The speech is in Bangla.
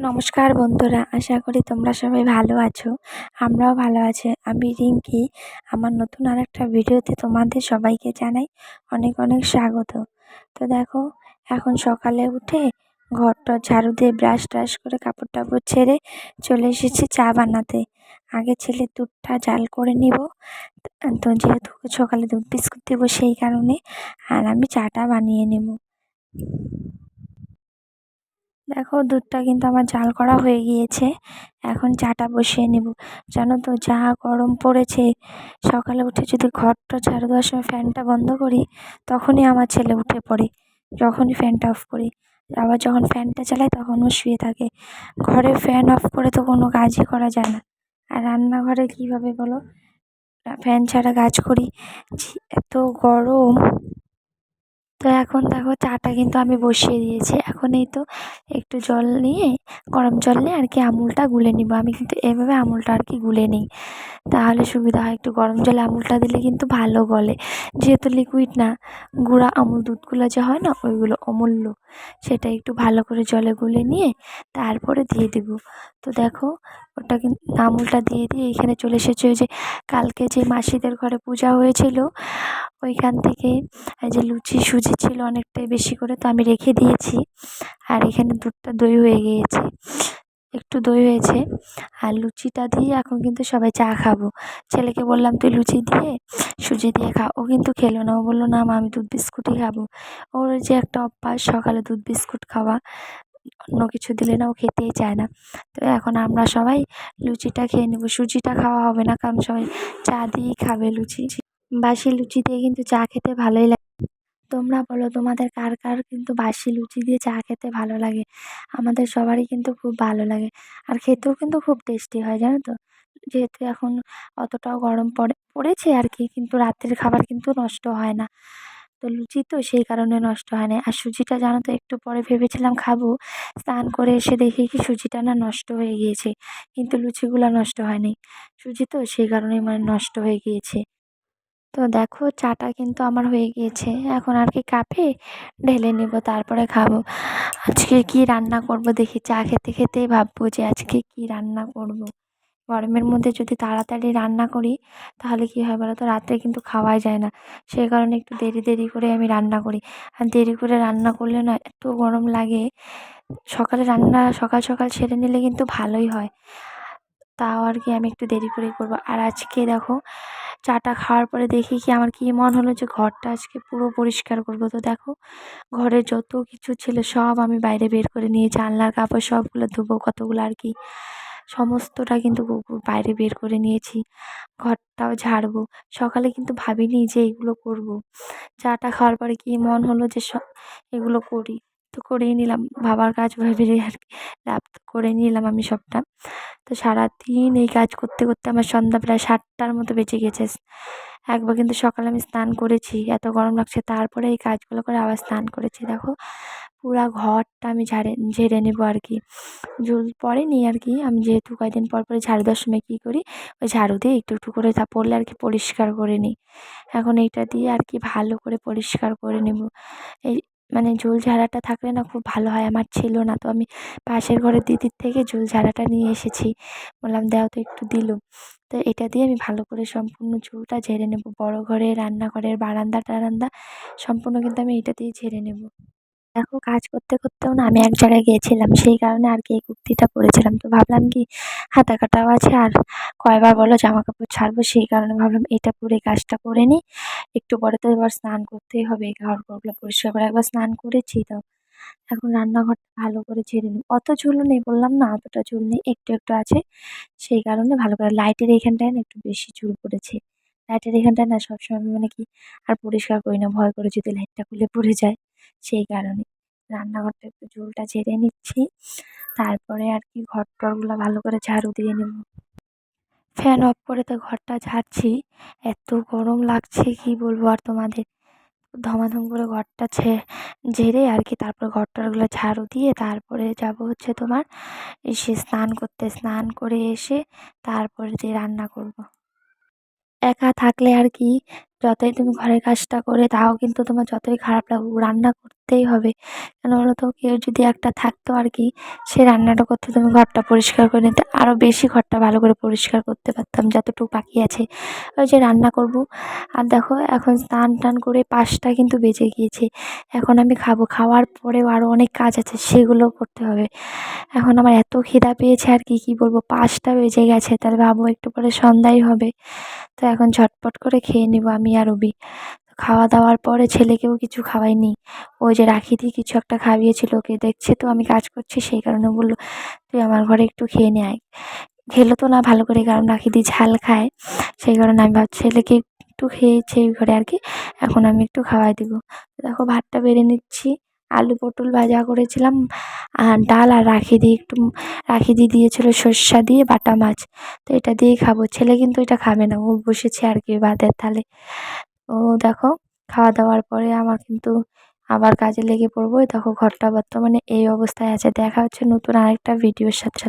নমস্কার বন্ধুরা, আশা করি তোমরা সবাই ভালো আছো, আমরাও ভালো আছি। আমি রিঙ্কি, আমার নতুন আর একটা ভিডিওতে তোমাদের সবাইকে জানাই অনেক অনেক স্বাগত। তো দেখো, এখন সকালে উঠে ঘরটা ঝাড়ু দিয়ে ব্রাশ ট্রাশ করে কাপড় টাপড় ছেড়ে চলে এসেছি চা বানাতে। আগে ছেলে দুধটা জাল করে নিব। তো যেহেতু সকালে দুধ বিস্কুট দেবো সেই কারণে, আর আমি চাটা বানিয়ে নেব। দেখো দুধটা কিন্তু আমার জাল করা হয়ে গিয়েছে। এখন চাটা বসিয়ে নেব। জানো তো, যা গরম পড়েছে, সকালে উঠে যদি ঘরটা ঝাড়ু দেওয়ার সময় ফ্যানটা বন্ধ করি, তখনই আমার ছেলে উঠে পড়ে, যখনই ফ্যানটা অফ করি। আবার যখন ফ্যানটা চালাই তখন ও শুয়ে থাকে। ঘরে ফ্যান অফ করে তো কোনো কাজই করা যায় না। আর রান্নাঘরে কীভাবে বলো? ফ্যান ছাড়া কাজ করি। এত গরম। তো এখন দেখো চাটা কিন্তু আমি বসিয়ে দিয়েছি। এখন এই তো একটু জল নিয়ে, গরম জল নিয়ে আর কি আমুলটা গুলে নিব। আমি কিন্তু এভাবে আমুলটা আর কি গুলে নিই। তাহলে সুবিধা হয় একটু গরম জলে আমুলটা দিলে কিন্তু ভালো গলে। যেহেতু লিকুইড না, গুঁড়া আমুল দুধগুলো যে হয় না, ওইগুলো অমূল্য। সেটা একটু ভালো করে জলে গুলে নিয়ে তারপরে দিয়ে দেবো। তো দেখো ওটা কিন্তু আমুলটা দিয়ে দিয়ে এখানে চলে এসেছে যে কালকে যে মাসিদের ঘরে পূজা হয়েছিল, ওইখান থেকে যে লুচি সুজি ছিল অনেকটাই বেশি করে তো আমি রেখে দিয়েছি। আর এখানে দুধটা দই হয়ে গিয়েছে। একটু দই হয়েছে। আর লুচিটা দিয়ে এখন কিন্তু সবাই চা খাব। ছেলেকে বললাম, তুই লুচি দিয়ে সুজি দিয়ে খা। ও কিন্তু খেলো না। ও বলল, না মা, আমি দুধ বিস্কুটই খাব। ওর যে একটা অভ্যাস, সকালে দুধ বিস্কুট খাওয়া, অন্য কিছু দিলে না ও খেতেই চায় না। তো এখন আমরা সবাই লুচিটা খেয়ে নেব। সুজিটা খাওয়া হবে না, কারণ সবাই চা দিয়েই খাবে লুচি। বাসি লুচি দিয়ে কিন্তু চা খেতে ভালোই লাগে। তোমরা বলো তোমাদের কার কার কিন্তু বাসি লুচি দিয়ে চা খেতে ভালো লাগে? আমাদের সবারই কিন্তু খুব ভালো লাগে। আর খেতেও কিন্তু খুব টেস্টি হয়, জানো তো? যেহেতু এখন অতটাও গরম পড়ে, পড়েছে আর কি, কিন্তু রাত্রের খাবার কিন্তু নষ্ট হয় না। তো লুচি তো সেই কারণে নষ্ট হয় না। আর সুজিটা জানো তো, একটু পরে ভেবেছিলাম খাব। স্নান করে এসে দেখি কি সুজিটা না নষ্ট হয়ে গিয়েছে। কিন্তু লুচিগুলো নষ্ট হয়নি। সুজি তো সেই কারণেই মানে নষ্ট হয়ে গিয়েছে। তো দেখো চাটা কিন্তু আমার হয়ে গিয়েছে। এখন আর কি কাপে ঢেলে নেব, তারপরে খাব। আজকে কি রান্না করব দেখি, চা খেতে খেতেই ভাববো যে আজকে কি রান্না করব। গরমের মধ্যে যদি তাড়াতাড়ি রান্না করি, তাহলে কী হয় বলো তো রাত্রে কিন্তু খাওয়াই যায় না। সেই কারণে একটু দেরি দেরি করে আমি রান্না করি। আর দেরি করে রান্না করলে না এত গরম লাগে, সকালে রান্না সকাল সকাল সেরে নিলে কিন্তু ভালোই হয়। তাও আর কি আমি একটু দেরি করেই করব। আর আজকে দেখো চাটা খাওয়ার পরে দেখি কি আমার কি মন হলো যে ঘরটা আজকে পুরো পরিষ্কার করব। তো দেখো, ঘরে যত কিছু ছিল সব আমি বাইরে বের করে নিয়ে জানলার কাপড় সবগুলো ধুবো, কতগুলো আর কি। সমস্তটা কিন্তু বাইরে বের করে নিয়েছি, ঘরটাও ঝাড়বো। সকালে কিন্তু ভাবিনি যে এগুলো করব। চাটা খাওয়ার পরে কি মন হলো যে এগুলো করি। তো করেই নিলাম। ভাবার কাজ ভেবে আর কি লাভ তো করে নিলাম আমি সবটা। তো সারাদিন এই কাজ করতে করতে আমার সন্ধ্যা প্রায় সাতটার মতো বেঁচে গেছে। একবার কিন্তু সকালে আমি স্নান করেছি, এত গরম লাগছে। তারপরে এই কাজগুলো করে আবার স্নান করেছি। দেখো, পুরা ঘরটা আমি ঝাড়ে, ঝেড়ে নেব আর কি। জল পড়েনি আর কি। আমি যেহেতু কয়েকদিন পর পরে ঝাড়ু দেওয়ার সময় কী করি, ওই ঝাড়ু দিয়ে একটু একটু করে তা পড়লে আর কি পরিষ্কার করে নিই। এখন এইটা দিয়ে আর কি ভালো করে পরিষ্কার করে নেব। এই মানে ঝোল ঝাড়াটা থাকলে না খুব ভালো হয়, আমার ছিল না। তো আমি পাশের ঘরের দিদির থেকে ঝোল ঝাড়াটা নিয়ে এসেছি। বললাম, দাও তো একটু দিল। তো এটা দিয়ে আমি ভালো করে সম্পূর্ণ ঝোলটা ঝেড়ে নেব। বড় ঘরে রান্নাঘরের বারান্দা টারান্দা সম্পূর্ণ কিন্তু আমি এটা দিয়ে ঝেড়ে নেব। দেখো, কাজ করতে করতেও না আমি এক জায়গায় গিয়েছিলাম, সেই কারণে আর কি এই কুর্তিটা পরেছিলাম। তো ভাবলাম কি হাতা কাটাও আছে আর কয়বার বলো জামা কাপড় ছাড়বো, সেই কারণে ভাবলাম এটা পরে কাজটা করে নিই। একটু পরে তো এবার স্নান করতেই হবে ঘর ঘরগুলো পরিষ্কার করে একবার স্নান করেছি তো। এখন রান্নাঘরটা ভালো করে ঝেড়ে নিই অত ঝুলও নেই, বললাম না অতটা ঝুল নেই, একটু একটু আছে। সেই কারণে ভালো করে লাইটের এইখানটায় না একটু বেশি ঝুল পড়েছে। লাইটের এখানটায় না সবসময় মানে কি আর পরিষ্কার করি না, ভয় করে যদি লাইটটা খুলে পড়ে যায়। সেই কারণে রান্নাঘরটা একটু ঝোলটা ঝেড়ে নিচ্ছি। তারপরে আর কি ঘর টরগুলো ভালো করে ঝাড়ু দিয়ে নেব। ফ্যান অফ করে তো ঘরটা ঝাড়ছি। এত গরম লাগছে, কি বলব আর তোমাদের? ধমাধম করে ঘরটা ছে ঝেড়ে আর কি তারপর ঘর টরগুলো ঝাড়ু দিয়ে তারপরে যাব হচ্ছে তোমার এসে স্নান করতে। স্নান করে এসে তারপরে দিয়ে রান্না করব। একা থাকলে আর কি যতই তুমি ঘরের কাজটা করে তাও কিন্তু তোমার যতই খারাপ লাগুক, রান্না করতেই হবে। কেন বলো তো কেউ যদি একটা থাকতো আর কি সে রান্নাটা করতে তুমি ঘরটা পরিষ্কার করে নিতে আরও বেশি ঘরটা ভালো করে পরিষ্কার করতে পারতাম, যতটুকু বাকি আছে। ওই যে রান্না করব। আর দেখো, এখন স্নান টান করে পাঁচটা কিন্তু বেজে গিয়েছে। এখন আমি খাব। খাওয়ার পরেও আরও অনেক কাজ আছে, সেগুলোও করতে হবে। এখন আমার এত খিদা পেয়েছে আর কি, কী বলব? পাঁচটা বেজে গেছে তাহলে ভাবো একটু পরে সন্ধ্যাই হবে। তো এখন ঝটপট করে খেয়ে নেব আমি। আর অভি খাওয়া দাওয়ার পরে ছেলেকেও কিছু খাওয়াইনি ওই যে রাখি দিয়ে কিছু একটা খাইয়েছিল, ওকে দেখছে তো, আমি কাজ করছি, সেই কারণে বলল, তুই আমার ঘরে একটু খেয়ে নে আয়। খেলো তো না ভালো করে, কারণ রাখি রাখিদি ঝাল খায়। সেই কারণে আমি ভাবছি, ছেলেকে একটু খেয়েছে ঘরে আর কি, এখন আমি একটু খাওয়াই দিব। দেখো, ভাতটা বেড়ে নিচ্ছি। আলু পটল ভাজা করেছিলাম, আর ডাল আর রাখি দিয়ে একটু, রাখি দিয়ে দিয়েছিল সর্ষা দিয়ে বাটা মাছ। তো এটা দিয়েই খাব। ছেলে কিন্তু এটা খাবে না, ও বসেছে আর কি ভাতের তালে ও দেখো, খাওয়া দাওয়ার পরে আমার কিন্তু আবার কাজে লেগে পড়ব। দেখো, ঘরটা বর্তমানে এই অবস্থায় আছে। দেখা হচ্ছে নতুন আরেকটা ভিডিওর সাথে